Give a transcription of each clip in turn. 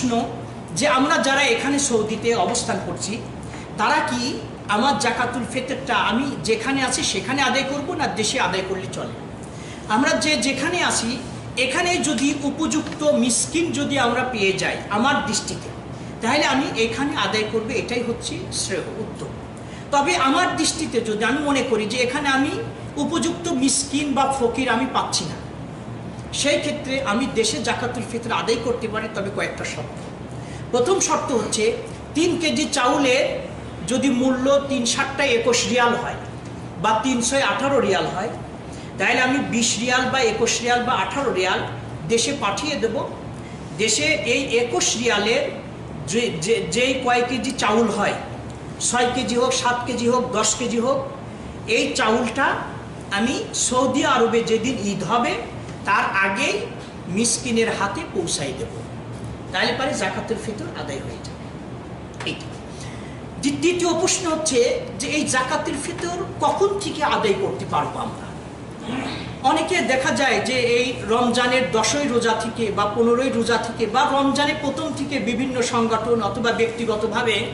প্রশ্ন যে আমরা যারা এখানে সৌদিতে অবস্থান করছি, তারা কি আমার জাকাতুল ফিতরটা আমি যেখানে আছি সেখানে আদায় করব না দেশে আদায় করলে চলে? আমরা যে যেখানে আছি, এখানে যদি উপযুক্ত মিসকিন যদি আমরা পেয়ে যাই আমার দৃষ্টিতে, তাহলে আমি এখানে আদায় করবে, এটাই হচ্ছে শ্রেয় উত্তম তবে আমার দৃষ্টিতে যদি আমি মনে করি যে এখানে আমি উপযুক্ত মিসকিন বা ফকির আমি পাচ্ছি না সেই ক্ষেত্রে আমি দেশে জাকাতুল ফিতর আদায় করতে পারি, তবে কয়েকটা শর্ত। প্রথম শর্ত হচ্ছে, তিন কেজি চাউলের যদি মূল্য তিন ষাটটা একুশ রিয়াল হয় বা তিনশো আঠারো রিয়াল হয়, তাহলে আমি বিশ রিয়াল বা একুশ রিয়াল বা আঠারো রিয়াল দেশে পাঠিয়ে দেব। দেশে এই একুশ রিয়ালের যে, যে- যেই কয় কেজি চাউল হয়, ছয় কেজি হোক, সাত কেজি হোক, দশ কেজি হোক, এই চাউলটা আমি সৌদি আরবে যেদিন ঈদ হবে তার আগেই মিসকিনের হাতে পৌঁছাই দেব। তাহলে পারে জাকাতুল ফিতর আদায় হয়ে যাবে। এইটা দ্বি- দ্বিতীয় প্রশ্ন হচ্ছে যে এই জাকাতের ফিতর কখন থেকে আদায় করতে পারব আমরা? অনেকে দেখা যায় যে এই রমজানের দশই রোজা থেকে বা পনেরোই রোজা থেকে বা রমজানের প্রথম থেকে বিভিন্ন সংগঠন অথবা ব্যক্তিগতভাবে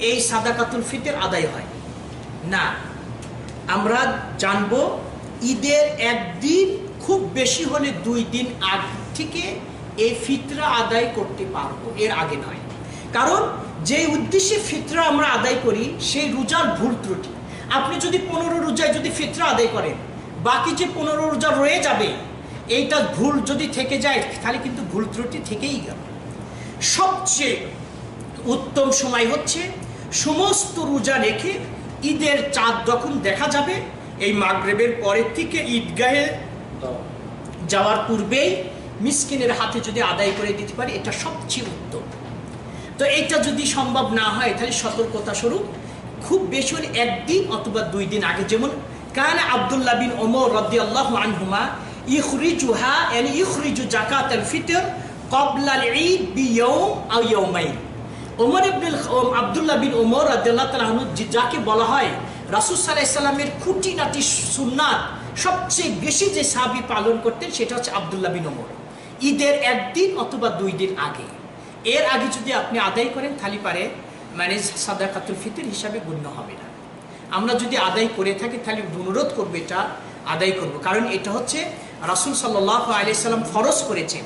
এই সাদাকাতুল ফিতর আদায় হয়। না, আমরা জানব ঈদের একদিন খুব বেশি হলে দুই দিন আগ থেকে এই ফিতরা আদায় করতে পারব, এর আগে নয়। কারণ যে উদ্দেশ্যে ফিতরা আমরা আদায় করি, সেই রোজার ভুল ত্রুটি। আপনি যদি পনেরো রোজায় যদি ফিতরা আদায় করেন, বাকি যে পনেরো রোজা রয়ে যাবে, এইটা ভুল যদি থেকে যায়, তাহলে কিন্তু ভুল ত্রুটি থেকেই গেল। সবচেয়ে উত্তম সময় হচ্ছে সমস্ত রোজা রেখে ঈদের চাঁদ যখন দেখা যাবে, এই মাগরেবের পরের থেকে ঈদগাহে যাওয়ার পূর্বেই মিসকিনের হাতে যদি আদায় করে দিতে পারি, এটা সবচেয়ে উত্তম। তো এটা যদি সম্ভব না হয়, তাহলে সতর্কতা স্বরূপ খুব বেশি হলে একদিন অথবা দুই দিন আগে যেমন কান আবদুল্লাহ বিন ওমর রদি আল্লাহ আনহুমা, ইখরিজুহা এন ইখরিজু জাকাত আল ফিতর কবলাল ঈদ বিয়ৌম আও ইয়াউমাইন। ওমর ইবনুল আবদুল্লাহ বিন ওমর রাদিয়াল্লাহু তাআলা আনহু যাকে বলা হয় আলাইহি সাল্লামের খুঁটিনাটি সুন্নাত সবচেয়ে বেশি যে সাহাবী পালন করতেন, সেটা হচ্ছে আবদুল্লাহ বিন ওমর। ঈদের একদিন অথবা দুই দিন আগে। এর আগে যদি আপনি আদায় করেন, তাহলে পারে মানে সাদাকাতুল ফিতর হিসাবে গণ্য হবে না। আমরা যদি আদায় করে থাকি, তাহলে অনুরোধ করব এটা আদায় করব। কারণ এটা হচ্ছে রাসূল সাল্লাহ আলিয়া সাল্লাম ফরজ করেছেন।